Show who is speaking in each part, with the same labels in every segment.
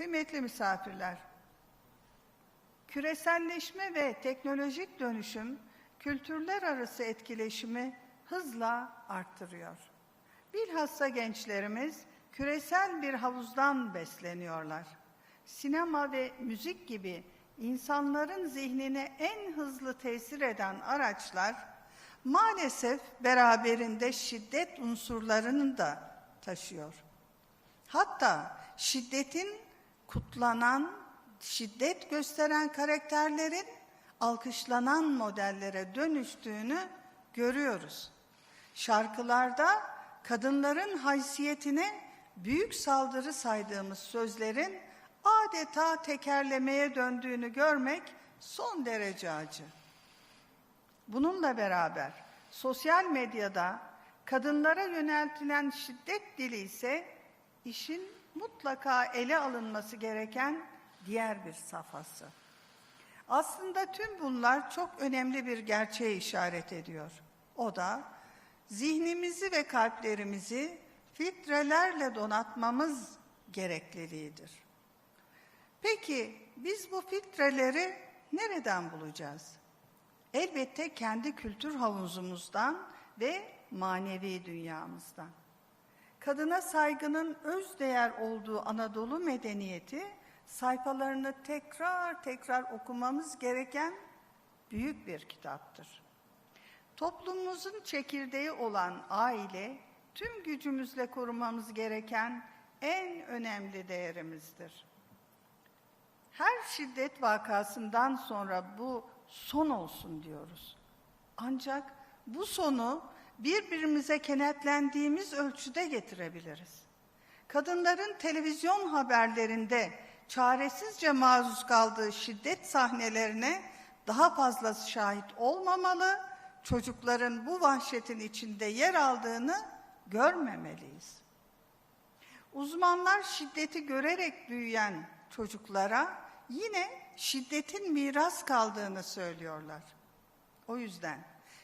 Speaker 1: Kıymetli misafirler, küreselleşme ve teknolojik dönüşüm kültürler arası etkileşimi hızla arttırıyor. Bilhassa gençlerimiz küresel bir havuzdan besleniyorlar. Sinema ve müzik gibi insanların zihnine en hızlı tesir eden araçlar maalesef beraberinde şiddet unsurlarını da taşıyor. Hatta şiddetin kutlanan, şiddet gösteren karakterlerin alkışlanan modellere dönüştüğünü görüyoruz. Şarkılarda kadınların haysiyetine büyük saldırı saydığımız sözlerin adeta tekerlemeye döndüğünü görmek son derece acı. Bununla beraber sosyal medyada kadınlara yöneltilen şiddet dili ise işin mutlaka ele alınması gereken diğer bir safhası. Aslında tüm bunlar çok önemli bir gerçeğe işaret ediyor. O da zihnimizi ve kalplerimizi filtrelerle donatmamız gerekliliğidir. Peki biz bu filtreleri nereden bulacağız? Elbette kendi kültür havuzumuzdan ve manevi dünyamızdan. Kadına saygının öz değer olduğu Anadolu medeniyeti sayfalarını tekrar tekrar okumamız gereken büyük bir kitaptır. Toplumumuzun çekirdeği olan aile tüm gücümüzle korumamız gereken en önemli değerimizdir. Her şiddet vakasından sonra bu son olsun diyoruz. Ancak bu sonu birbirimize kenetlendiğimiz ölçüde getirebiliriz. Kadınların televizyon haberlerinde çaresizce maruz kaldığı şiddet sahnelerine daha fazla şahit olmamalı, çocukların bu vahşetin içinde yer aldığını görmemeliyiz. Uzmanlar şiddeti görerek büyüyen çocuklara yine şiddetin miras kaldığını söylüyorlar. O yüzden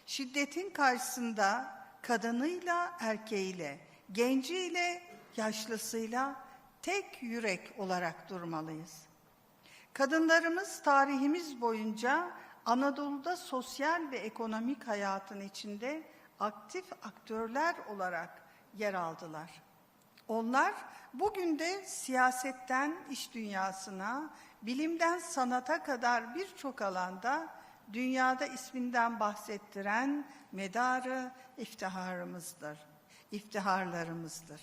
Speaker 1: şiddetin karşısında kadınıyla erkeğiyle, genciyle, yaşlısıyla tek yürek olarak durmalıyız. Kadınlarımız tarihimiz boyunca Anadolu'da sosyal ve ekonomik hayatın içinde aktif aktörler olarak yer aldılar. Onlar bugün de siyasetten iş dünyasına, bilimden sanata kadar birçok alanda dünyada isminden bahsettiren medarı iftiharımızdır, iftiharlarımızdır.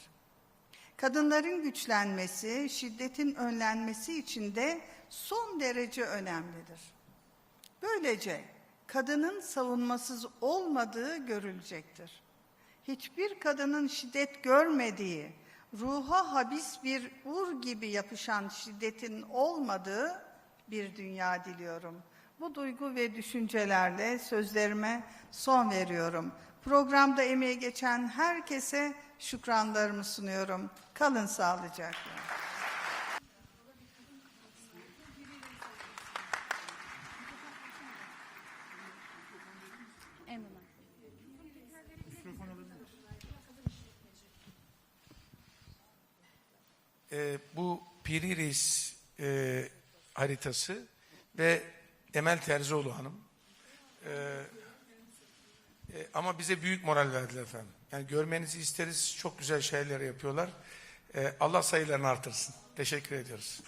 Speaker 1: Kadınların güçlenmesi, şiddetin önlenmesi için de son derece önemlidir. Böylece kadının savunmasız olmadığı görülecektir. Hiçbir kadının şiddet görmediği, ruha habis bir ur gibi yapışan şiddetin olmadığı bir dünya diliyorum. Bu duygu ve düşüncelerle sözlerime son veriyorum. Programda emeği geçen herkese şükranlarımı sunuyorum. Kalın sağlıcakla.
Speaker 2: Ee, bu Piri Reis e, haritası ve Emel Terzioğlu Hanım. Ee, e, ama bize büyük moral verdiler efendim. Yani görmenizi isteriz. Çok güzel şeyler yapıyorlar. Ee, Allah sayılarını artırsın. Teşekkür ediyoruz.